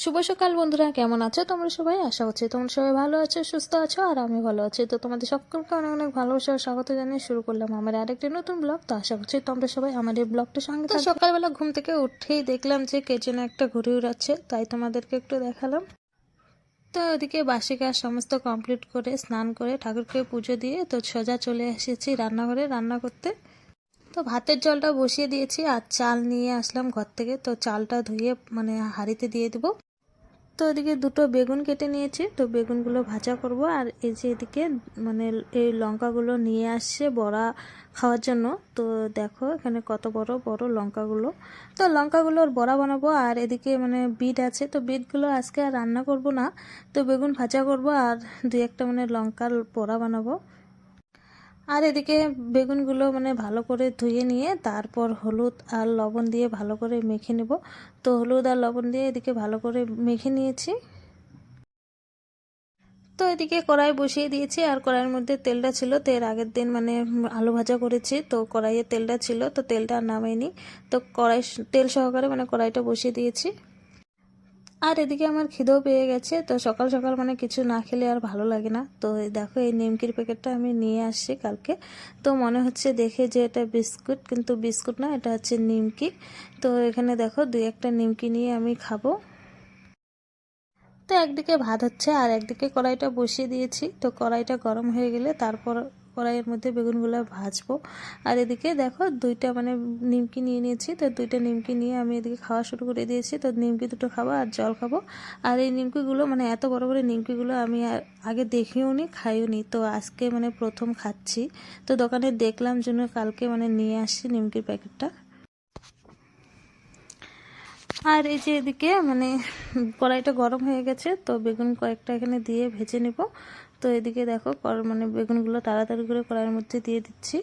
শুভ সকাল বন্ধুরা কেমন আছো তোমরা সবাই? আশা করছি তোমরা সবাই ভালো আছো সুস্থ আছো আর আমি ভালো আছি। তো তোমাদের সকলকে অনেক অনেক ভালোবাসা স্বাগত জানিয়ে শুরু করলাম আমার আরেকটি নতুন ব্লগ। তো আশা করছি তোমরা সবাই আমার এই ব্লগটার সঙ্গে তো সকালবেলা ঘুম থেকে উঠেই দেখলাম যে কে যেন একটা ঘুরে উড়াচ্ছে তাই তোমাদেরকে একটু দেখালাম। তো ওদিকে বাসি কাজ সমস্ত কমপ্লিট করে স্নান করে ঠাকুরকে পুজো দিয়ে তো সোজা চলে এসেছি রান্নাঘরে রান্না করতে। তো ভাতের জলটা বসিয়ে দিয়েছি আর চাল নিয়ে আসলাম ঘর থেকে। তো চালটা ধুয়ে মানে হাঁড়িতে দিয়ে দেবো। তো এদিকে দুটো বেগুন কেটে নিয়েছি, তো বেগুনগুলো ভাজা করব। আর এই যে এদিকে মানে এই লঙ্কাগুলো নিয়ে আসছে বড়া খাওয়ার জন্য। তো দেখো এখানে কত বড় বড় লঙ্কাগুলো। তো লঙ্কাগুলোর বড়া বানাবো। আর এদিকে মানে বিট আছে, তো বিটগুলো আজকে আর রান্না করব না। তো বেগুন ভাজা করব আর দুই একটা মানে লঙ্কার বড়া বানাবো। আর এদিকে বেগুনগুলো মানে ভালো করে ধুয়ে নিয়ে তারপর হলুদ আর লবণ দিয়ে ভালো করে মেখে নেব। তো হলুদ আর লবণ দিয়ে এদিকে ভালো করে মেখে নিয়েছি। তো এদিকে কড়াই বসিয়ে দিয়েছি আর কড়াইয়ের মধ্যে তেলটা ছিল। তো এর আগের দিন মানে আলু ভাজা করেছি। তো কড়াইয়ে তেলটা ছিল। তো তেলটা নামাইনি। তো কড়াই তেল সহকারে মানে কড়াইটা বসিয়ে দিয়েছি। আর এদিকে আমার খিদেও পেয়ে গেছে, তো সকাল সকাল মানে কিছু না খেলে আর ভালো লাগে না। তো দেখো, এই নিমকির প্যাকেটটা আমি নিয়ে আসছি কালকে। তো মনে হচ্ছে দেখে যে এটা বিস্কুট, কিন্তু বিস্কুট না, এটা হচ্ছে নিমকি। তো এখানে দেখো, দুই একটা নিমকি নিয়ে আমি খাব। তো একদিকে ভাত হচ্ছে আর একদিকে কড়াইটা বসিয়ে দিয়েছি। তো কড়াইটা গরম হয়ে গেলে তারপর কড়াইয়ের মধ্যে বেগুনগুলো ভাজবো। আর এদিকে দেখো দুইটা মানে নিমকি নিয়ে নিয়েছি, তো দুইটা নিমকি নিয়ে আমি এদিকে খাওয়া শুরু করে দিয়েছি, তো নিমকি দুটো খাব আর জল খাব। আর এই নিমকিগুলো মানে এত বড় বড় নিমকিগুলো আমি আগে দেখিও নি, খাইও নি, তো আজকে মানে প্রথম খাচ্ছি। তো দোকানে দেখলাম জন্য কালকে মানে নিয়ে আসছি নিমকির প্যাকেটটা। আর এই যে এদিকে মানে কড়াইটা গরম হয়ে গেছে, তো বেগুন কয়েকটা এখানে দিয়ে ভেজে নিব। তো এদিকে দেখো মানে বেগুনগুলো তাড়াতাড়ি করে কড়াইয়ের মধ্যে দিয়ে দিচ্ছি।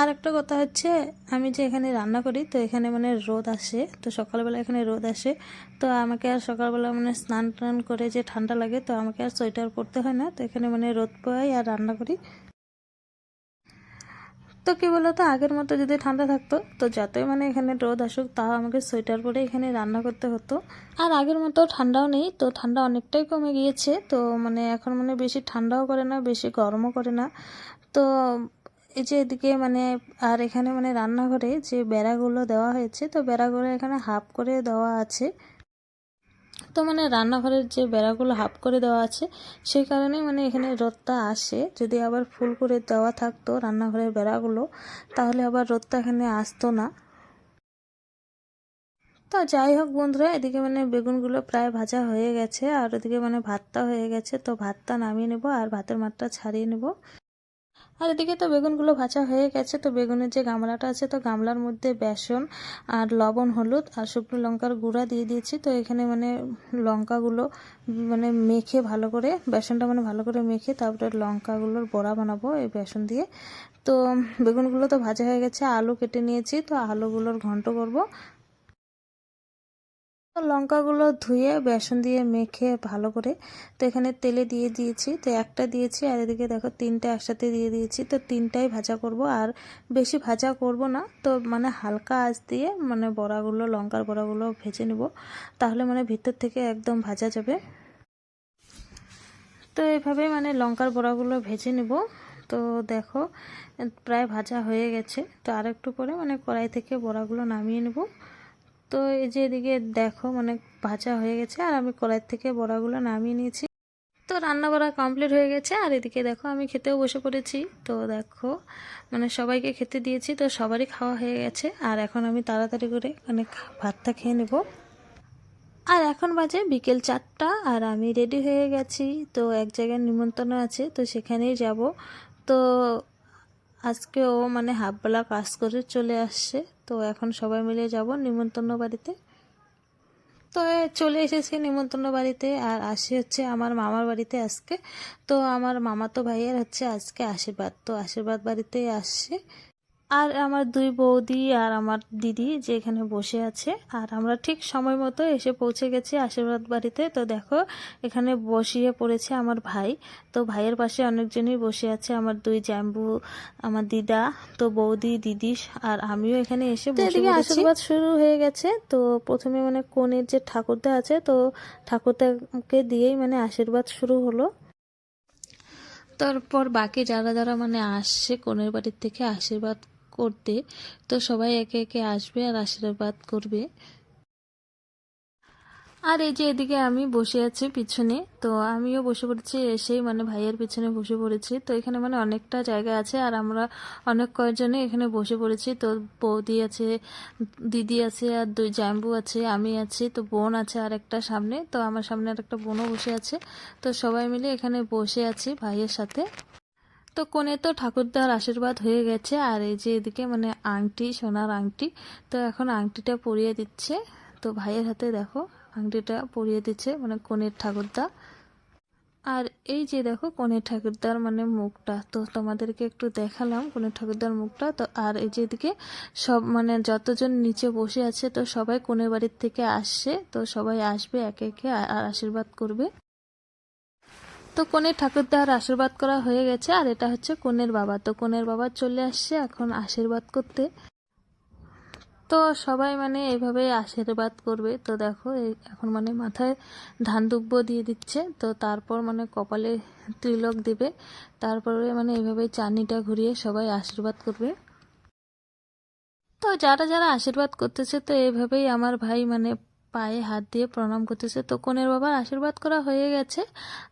আর একটা কথা হচ্ছে, আমি যে এখানে রান্না করি, তো এখানে মানে রোদ আসে, তো সকালবেলা এখানে রোদ আসে। তো আমাকে আর সকালবেলা মানে স্নান টান করে যে ঠান্ডা লাগে, তো আমাকে আর সোয়েটার পরতে হয় না, তো এখানে মানে রোদ পাই আর রান্না করি। তো কী বলতো, আগের মতো যদি ঠান্ডা থাকতো, তো যতই মানে এখানে রোদ আসুক, তাও আমাকে সোয়েটার পরে এখানে রান্না করতে হতো। আর আগের মতো ঠান্ডাও নেই, তো ঠান্ডা অনেকটাই কমে গিয়েছে। তো মানে এখন মানে বেশি ঠান্ডাও করে না, বেশি গরমও করে না। তো এই যে এদিকে মানে আর এখানে মানে রান্নাঘরে যে বেড়াগুলো দেওয়া হয়েছে, তো বেড়াগুলো এখানে হাফ করে দেওয়া আছে। তো মানে রান্নাঘরের যে বেড়াগুলো হাফ করে দেওয়া আছে, সেই কারণেই মানে এখানে রোদটা আসে। যদি আবার ফুল করে দেওয়া থাকতো রান্নাঘরের বেড়াগুলো, তাহলে আবার রোদটা এখানে আসতো না। তা যাই হোক বন্ধুরা, এদিকে মানে বেগুনগুলো প্রায় ভাজা হয়ে গেছে, আর ওদিকে মানে ভাতটা হয়ে গেছে, তো ভাতটা নামিয়ে নেব আর ভাতের মাঠটা ছাড়িয়ে নেব। আর এদিকে তো বেগুনগুলো ভাজা হয়ে গেছে, তো বেগুনের যে গামলাটা আছে, তো গামলার মধ্যে বেসন আর লবণ, হলুদ আর শুকনো লঙ্কার গুঁড়া দিয়ে দিয়েছি। তো এখানে মানে লঙ্কাগুলো মানে মেখে ভালো করে, বেসনটা মানে ভালো করে মেখে তারপরে লঙ্কাগুলোর বড়া বানাবো এই বেসন দিয়ে। তো বেগুনগুলো তো ভাজা হয়ে গেছে, আলু কেটে নিয়েছি, তো আলুগুলোর ঘন্ট করব। লঙ্কাগুলো ধুয়ে, বেসন দিয়ে মেখে ভালো করে তো এখানে তেলে দিয়ে দিয়েছি। তো একটা দিয়েছি আর এদিকে দেখো তিনটা একসাথে দিয়ে দিয়েছি। তো তিনটাই ভাজা করব আর বেশি ভাজা করব না। তো মানে হালকা আঁচ দিয়ে মানে বড়াগুলো, লঙ্কার বড়াগুলো ভেজে নেব। তাহলে মানে ভিতর থেকে একদম ভাজা যাবে। তো এভাবে মানে লঙ্কার বড়াগুলো ভেজে নেব। তো দেখো প্রায় ভাজা হয়ে গেছে। তো আর একটু পরে মানে কড়াই থেকে বড়াগুলো নামিয়ে নেব। তো এই যে এদিকে দেখো মানে ভাজা হয়ে গেছে আর আমি কড়াই থেকে বড়াগুলো নামিয়ে নিয়েছি। তো রান্না বাড়া কমপ্লিট হয়ে গেছে আর এদিকে দেখো, আমি খেতেও বসে পড়েছি। তো দেখো মানে সবাইকে খেতে দিয়েছি, তো সবারই খাওয়া হয়ে গেছে। আর এখন আমি তাড়াতাড়ি করে মানে ভাতটা খেয়ে নেব। আর এখন বাজে বিকেল চারটা আর আমি রেডি হয়ে গেছি। তো এক জায়গায় নিমন্ত্রণ আছে, তো সেখানেই যাব। তো আজকেও মানে হাফবেলা কাজ করে চলে আসছে। তো এখন সবাই মিলে যাব নিমন্ত্রণ বাড়িতে। তো চলে এসেছি নিমন্ত্রণ বাড়িতে আর আসি হচ্ছে আমার মামার বাড়িতে আজকে। তো আমার মামাতো ভাইয়ের হচ্ছে আজকে আশীর্বাদ। তো আশীর্বাদ বাড়িতে আসছে। আর আমার দুই বৌদি আর আমার দিদি যে এখানে বসে আছে আর আমরা ঠিক সময় মতো এসে পৌঁছে গেছি আশীর্বাদ বাড়িতে। তো দেখো এখানে বসিয়ে পড়েছে আমার ভাই। তো ভাইয়ের পাশে অনেকজনই বসে আছে আমার দুই জ্যাম্বু আমার দিদা তো বৌদি দিদি আর আমিও এখানে এসে বসে আশীর্বাদ শুরু হয়ে গেছে। তো প্রথমে মানে কনের যে ঠাকুরদা আছে তো ঠাকুরদাকে দিয়েই মানে আশীর্বাদ শুরু হলো। তারপর বাকি যারা যারা মানে আসছে কনের বাড়ির থেকে আশীর্বাদ করতে, তো সবাই একে একে আসবে আর আশীর্বাদ করবে। আর এই যে এদিকে আমি বসে আছি পিছনে, তো আমিও বসে পড়েছি, এসেই মানে ভাইয়ের পিছনে বসে পড়েছি। তো এখানে মানে অনেকটা জায়গা আছে আর আমরা অনেক কয়েকজনে এখানে বসে পড়েছি। তো বৌদি আছে, দিদি আছে আর দুই জাম্বু আছে, আমি আছি, তো বোন আছে আর একটা সামনে, তো আমার সামনে আর একটা বোনও বসে আছে। তো সবাই মিলে এখানে বসে আছি ভাইয়ের সাথে। তো কোণে তো ঠাকুরদার আশীর্বাদ হয়ে গেছে। আর এই যে এদিকে মানে আংটি, সোনার আংটি, তো এখন আংটিটা পরিয়ে দিচ্ছে। তো ভাইয়ের হাতে দেখো, আংটিটা পরিয়ে দিচ্ছে মানে কনের ঠাকুরদা। আর এই যে দেখো কনের ঠাকুরদার মানে মুখটা, তো তোমাদেরকে একটু দেখালাম কনের ঠাকুরদার মুখটা। তো আর এই যে এদিকে সব মানে যতজন নিচে বসে আছে, তো সবাই কনের বাড়ির থেকে আসছে। তো সবাই আসবে একে একে আর আশীর্বাদ করবে। তো কনের ঠাকুরদার আশীর্বাদ করা হয়ে গেছে, আর এটা হচ্ছে কনের বাবা। তো কনের বাবা চলে আসছে এখন আশীর্বাদ করতে। তো সবাই মানে এভাবে আশীর্বাদ করবে। তো দেখো এখন মানে মাথায় ধান দুব্য দিয়ে দিচ্ছে। তো তারপর মানে কপালে ত্রিলক দেবে। তারপরে মানে এইভাবে চানিটা ঘুরিয়ে সবাই আশীর্বাদ করবে। তো যারা যারা আশীর্বাদ করতেছে, তো এইভাবেই আমার ভাই মানে পায়ে হাত দিয়ে প্রণাম করতেছে। তো কনের বাবার আশীর্বাদ করা হয়ে গেছে।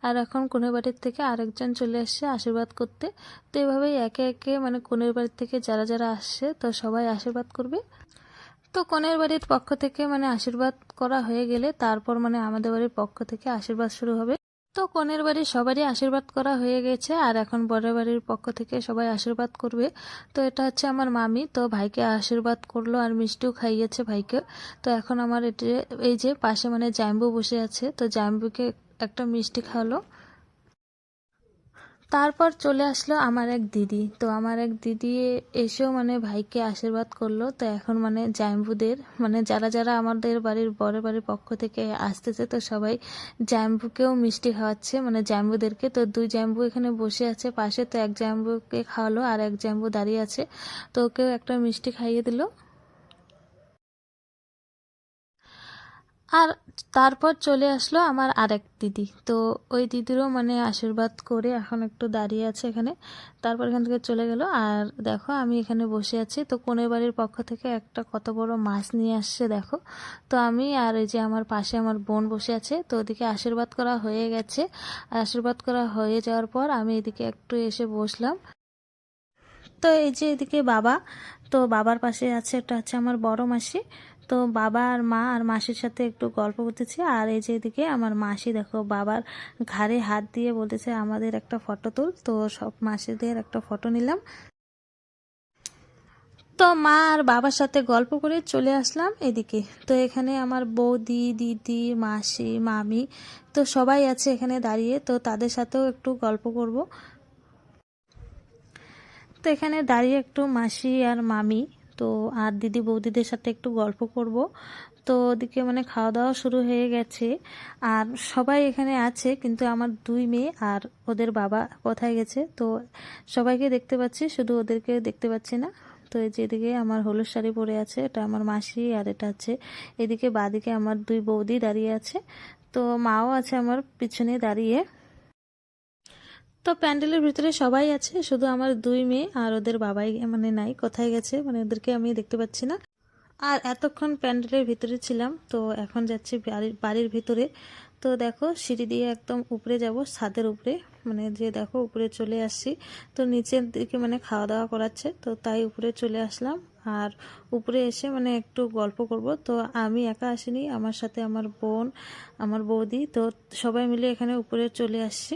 আর এখন কনের বাড়ির থেকে আরেকজন চলে আসছে আশীর্বাদ করতে। তো এভাবেই একে একে মানে কনের বাড়ির থেকে যারা যারা আসছে, তো সবাই আশীর্বাদ করবে। তো কনের বাড়ির পক্ষ থেকে মানে আশীর্বাদ করা হয়ে গেলে তারপর মানে আমাদের বাড়ির পক্ষ থেকে আশীর্বাদ শুরু হবে। তো কনের বাড়ির সবারই আশীর্বাদ করা হয়ে গেছে, আর এখন বড় বাড়ির পক্ষ থেকে সবাই আশীর্বাদ করবে। তো এটা হচ্ছে আমার মামি, তো ভাইকে আশীর্বাদ করল আর মিষ্টিও খাইয়েছে ভাইকে। তো এখন আমার এটি এই যে পাশে মানে জাম্বু বসে আছে, তো জাম্বুকে একটা মিষ্টি খাওয়ালো। তারপর চলে আসলো আমার এক দিদি। তো আমার এক দিদি এসেও মানে ভাইকে আশীর্বাদ করল। তো এখন মানে জাম্বুদের মানে যারা যারা আমাদের বাড়ির বড় বাড়ির পক্ষ থেকে আসতেছে, তো সবাই জাম্বুকেও মিষ্টি খাওয়াচ্ছে মানে জাম্বুদেরকে তো দুই জাম্বু এখানে বসে আছে, পাশে তো এক জাম্বুকে খাওয়ালো আর এক জাম্বু দাঁড়িয়ে আছে। তো ওকেও একটা মিষ্টি খাইয়ে দিল। আর তারপর চলে আসলো আমার আরেক দিদি। তো ওই দিদিরও মানে আশীর্বাদ করে এখন একটু দাঁড়িয়ে আছে এখানে। তারপর এখান থেকে চলে গেল। আর দেখো, আমি এখানে বসে আছি। তো কোনের বাড়ির পক্ষ থেকে একটা কত বড় মাছ নিয়ে আসছে, দেখো। তো আমি আর এই যে আমার পাশে আমার বোন বসে আছে, তো ওদিকে আশীর্বাদ করা হয়ে গেছে। আর আশীর্বাদ করা হয়ে যাওয়ার পর আমি এদিকে একটু এসে বসলাম। তো এই যে এদিকে বাবা, তো বাবার পাশে আছে, একটা হচ্ছে আমার বড় মাসি। তো বাবা আর মা আর মাসির সাথে একটু গল্প করতেছি। আর এই যে এদিকে আমার মাসি দেখো, বাবার ঘাড়ে হাত দিয়ে বলতেছে, আমাদের একটা ফটো তুল। তো সব মাসিদের একটা ফটো নিলাম। তো মা আর বাবার সাথে গল্প করে চলে আসলাম এদিকে। তো এখানে আমার বৌদি, দিদি, মাসি, মামি, তো সবাই আছে এখানে দাঁড়িয়ে। তো তাদের সাথেও একটু গল্প করব। তো এখানে দাঁড়িয়ে একটু মাসি আর মামি তো আর দিদি বৌদিদের সাথে একটু গল্প করব। তো ওদিকে মানে খাওয়া দাওয়া শুরু হয়ে গেছে। আর সবাই এখানে আছে, কিন্তু আমার দুই মেয়ে আর ওদের বাবা কোথায় গেছে, তো সবাইকে দেখতে পাচ্ছি, শুধু ওদেরকে দেখতে পাচ্ছি না। তো এই যেদিকে আমার হলুদ শাড়ি পরে আছে, এটা আমার মাসি আর এটা আছে এদিকে বাদিকে আমার দুই বৌদি দাঁড়িয়ে আছে। তো মাও আছে আমার পিছনে দাঁড়িয়ে। তো প্যান্ডেলের ভিতরে সবাই আছে, শুধু আমার দুই মেয়ে আর ওদের বাবাই মানে নাই, কোথায় গেছে মানে ওদেরকে আমি দেখতে পাচ্ছি না। আর এতক্ষণ প্যান্ডেলের ভিতরে ছিলাম, তো এখন যাচ্ছি বাড়ির বাড়ির ভিতরে। তো দেখো, সিঁড়ি দিয়ে একদম উপরে যাব, ছাদের উপরে। মানে যে দেখো, উপরে চলে আসছি। তো নিচের দিকে মানে খাওয়া দাওয়া করাচ্ছে, তো তাই উপরে চলে আসলাম। আর উপরে এসে মানে একটু গল্প করব। তো আমি একা আসিনি, আমার সাথে আমার বোন, আমার বৌদি, তো সবাই মিলে এখানে উপরে চলে আসছি।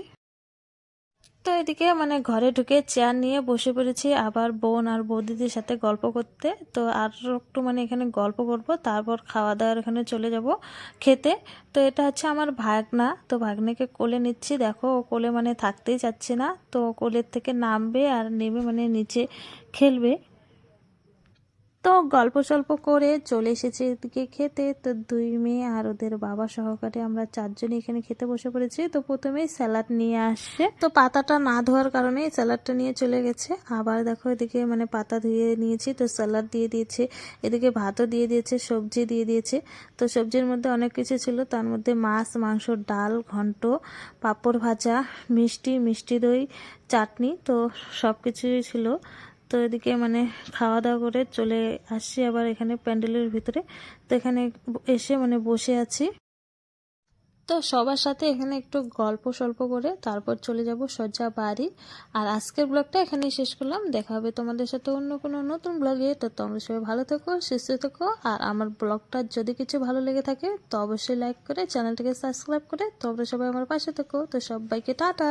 তো এদিকে মানে ঘরে ঢুকে চেয়ার নিয়ে বসে পড়েছি, আবার বোন আর বৌদিদের সাথে গল্প করতে। তো আর একটু মানে এখানে গল্প করব, তারপর খাওয়া দাওয়ার এখানে চলে যাব খেতে। তো এটা হচ্ছে আমার ভাগনা, তো ভাগ্নাকে কোলে নিচ্ছি। দেখো, ও কোলে মানে থাকতেই চাচ্ছে না, তো কোলের থেকে নামবে আর নেমে মানে নিচে খেলবে। তো গল্প সল্প করে চলে এসেছে এদিকে খেতে। তো দুই মেয়ে আর ওদের বাবা সহকারে আমরা চারজনই এখানে খেতে বসে পড়েছি। তো প্রথমেই স্যালাড নিয়ে আসছে তো পাতাটা না ধোয়ার কারণে স্যালাডটা নিয়ে চলে গেছে। আবার দেখো এদিকে মানে পাতা ধুয়ে নিয়েছি। তো স্যালাড দিয়ে দিয়েছে। এদিকে ভাতও দিয়ে দিয়েছে, সবজি দিয়ে দিয়েছে। তো সবজির মধ্যে অনেক কিছু ছিল। তার মধ্যে মাছ, মাংস, ডাল, ঘন্ট, পাঁপড় ভাজা, মিষ্টি মিষ্টি দই, চাটনি, তো সব কিছুই ছিল। তো এদিকে মানে খাওয়া দাওয়া করে চলে আসছি আবার এখানে প্যান্ডেলের ভিতরে। তো এখানে এসে মানে বসে আছি। তো সবার সাথে এখানে একটু গল্প সল্প করে তারপর চলে যাব সোজা বাড়ি। আর আজকের ব্লগটা এখানেই শেষ করলাম। দেখা হবে তোমাদের সাথে অন্য কোনো নতুন ব্লগে তো তোমরা সবাই ভালো থেকো, সুস্থ থেকো। আর আমার ব্লগটা যদি কিছু ভালো লেগে থাকে, তো অবশ্যই লাইক করে চ্যানেলটাকে সাবস্ক্রাইব করে তোমরা সবাই আমার পাশে থেকো। তো সবাইকে টাটা।